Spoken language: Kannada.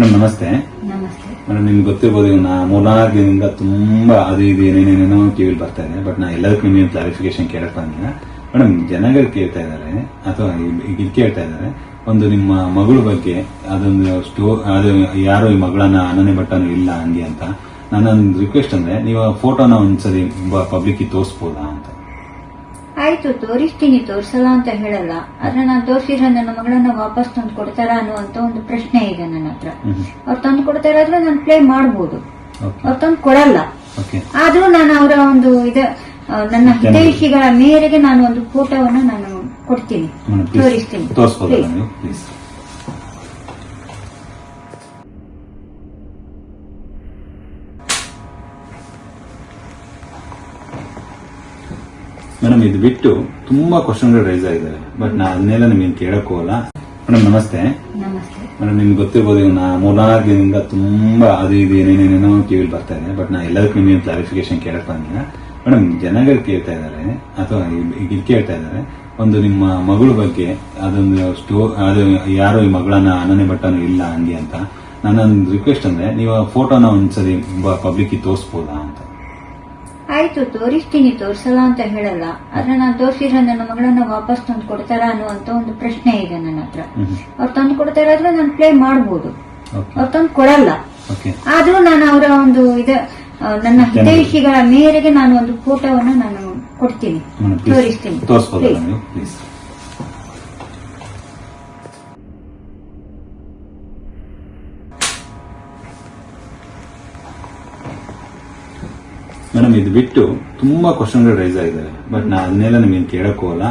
ನಮಸ್ತೆ. ನಮಸ್ತೆ. ಮೇಡಮ್ ನಿಮ್ಗೆ ಗೊತ್ತಿರ್ಬೋದು ನಾ ಮೂರ್ನಾಲ್ಕು ದಿನದಿಂದ ತುಂಬಾ ಅದು ಇದು ಏನೇನೇನೇನೋ ಟಿವಿಲಿ ಬರ್ತಾ ಇದೆ ಬಟ್ ನಾ ಎಲ್ಲದಕ್ಕೂ ನಿಮಗೆ ಕ್ಲಾರಿಫಿಕೇಶನ್ ಕೇಳಕ್ ಬಂದಿಲ್ಲ. ಮೇಡಮ್ ಜನಗಳು ಕೇಳ್ತಾ ಇದ್ದಾರೆ ಅಥವಾ ಇಲ್ಲಿ ಕೇಳ್ತಾ ಇದ್ದಾರೆ ಒಂದು ನಿಮ್ಮ ಮಗಳ ಬಗ್ಗೆ ಅದೊಂದು ಸ್ಟೋ ಅದು ಯಾರು ಈ ಮಗಳನ್ನ ಅನನೆ ಭಟ್ಟನು ಇಲ್ಲ ಹಂಗೆ ಅಂತ. ನನ್ನೊಂದು ರಿಕ್ವೆಸ್ಟ್ ಅಂದ್ರೆ ನೀವು ಫೋಟೋನ ಒಂದ್ಸರಿ ಪಬ್ಲಿಕ್ ತೋರಿಸ್ಬೋದಾ ಅಂತ. ಆಯ್ತು ತೋರಿಸ್ತೀನಿ ತೋರಿಸಲ್ಲ ಅಂತ ಹೇಳಲ್ಲ. ಆದ್ರೆ ನಾನು ತೋರಿಸಿದ್ರೆ ನನ್ನ ಮಗಳನ್ನ ವಾಪಸ್ ತಂದು ಕೊಡ್ತಾರಾ ಅನ್ನುವಂತ ಒಂದು ಪ್ರಶ್ನೆ ಇದೆ ನನ್ನ ಹತ್ರ. ಅವ್ರು ತಂದು ಕೊಡ್ತಾರ ಆದ್ರೆ ನಾನು ಪ್ಲೇ ಮಾಡ್ಬೋದು. ಓಕೆ ಅವ್ರು ತಂದು ಕೊಡಲ್ಲ ಆದ್ರೂ ನಾನು ಅವರ ಒಂದು ಇದ ನನ್ನ ಹಿತೈಷಿಗಳ ಮೇರೆಗೆ ನಾನು ಒಂದು ಫೋಟೋವನ್ನು ನಾನು ಕೊಡ್ತೀನಿ. ತೋರಿಸ್ತೀನಿ ಪ್ಲೀಸ್ ತೋರಿಸ್ಬೋದಾ Please. ನೀವು ಪ್ಲೀಸ್ ಮೇಡಮ್ ಇದು ಬಿಟ್ಟು ತುಂಬಾ ಕ್ವಶನ್ಗಳು ರೈಸ್ ಆಗಿದ್ದಾರೆ ಬಟ್ ನಾ ಅದನ್ನೆಲ್ಲ ನಿಮ್ಗೆ ಕೇಳಕ್ ಹೋಗಲ್ಲ. ಮೇಡಮ್ ನಮಸ್ತೆ. ಮೇಡಮ್ ನಿಮ್ಗೆ ಗೊತ್ತಿರ್ಬೋದು ನಾ ಮೂರ್ನಾಲ್ಕು ದಿನದಿಂದ ತುಂಬಾ ಅದು ಇದು ಏನೇನೇನೇನೋ ಟಿವಿಲಿ ಬರ್ತಾ ಇದೆ ಬಟ್ ನಾ ಎಲ್ಲದಕ್ಕೂ ನಿಮ್ಗೆ ಕ್ಲಾರಿಫಿಕೇಶನ್ ಕೇಳಕ್ ಬಂದಿಲ್ಲ. ಮೇಡಮ್ ಜನಗಳು ಕೇಳ್ತಾ ಇದ್ದಾರೆ. ಅಥವಾ ಇಲ್ಲಿ ಇದು ಕೇಳ್ತಾ ಇದ್ದಾರೆ. ಒಂದು ನಿಮ್ಮ ಮಗಳ ಬಗ್ಗೆ ಅದೊಂದು ಸ್ಟೋ ಅದು ಯಾರು ಈ ಮಗಳನ್ನ ಅನನೆ ಬಟ್ಟನು ಇಲ್ಲ ಹಂಗೆ ಅಂತ. ನನ್ನೊಂದು ರಿಕ್ವೆಸ್ಟ್ ಅಂದ್ರೆ ನೀವು ಫೋಟೋನ ಒಂದ್ಸರಿ ಪಬ್ಲಿಕ್ ತೋರಿಸ್ಬೋದಾ ಅಂತ. ಆಯ್ತು ತೋರಿಸ್ತೀನಿ ತೋರಿಸಲ್ಲ ಅಂತ ಹೇಳಲ್ಲ. ಆದ್ರೆ ನಾನು ತೋರಿಸಿದ್ರೆ ನನ್ನ ಮಗಳನ್ನ ವಾಪಸ್ ತಂದು ಕೊಡ್ತಾರ ಅನ್ನುವಂತ ಒಂದು ಪ್ರಶ್ನೆ ಇದೆ ನನ್ನ ಹತ್ರ. ಅವ್ರು ತಂದು ಕೊಡ್ತಾರ ಆದ್ರೆ ನಾನು ಪ್ಲೇ ಮಾಡ್ಬೋದು. ಓಕೆ ಅವ್ರು ತಂದು ಕೊಡಲ್ಲ ಆದ್ರೂ ನಾನು ಅವರ ಒಂದು ಇದ ನನ್ನ ಹಿತೈಷಿಗಳ ಮೇರೆಗೆ ನಾನು ಒಂದು ಫೋಟೋವನ್ನು ನಾನು ಕೊಡ್ತೀನಿ. ತೋರಿಸ್ತೀನಿ ತೋರಿಸ್ಬೋದಾ Please. ನೀವು ಪ್ಲೀಸ್ ಮೇಡಮ್ ಇದು ಬಿಟ್ಟು ತುಂಬಾ ಕ್ವಶನ್ಗಳು ರೈಸ್ ಆಗಿದ್ದಾರೆ ಬಟ್ ನಾ ಅದನ್ನೆಲ್ಲ ನಿಮ್ಗೆ ಕೇಳಕ್ ಹೋಗಲ್ಲ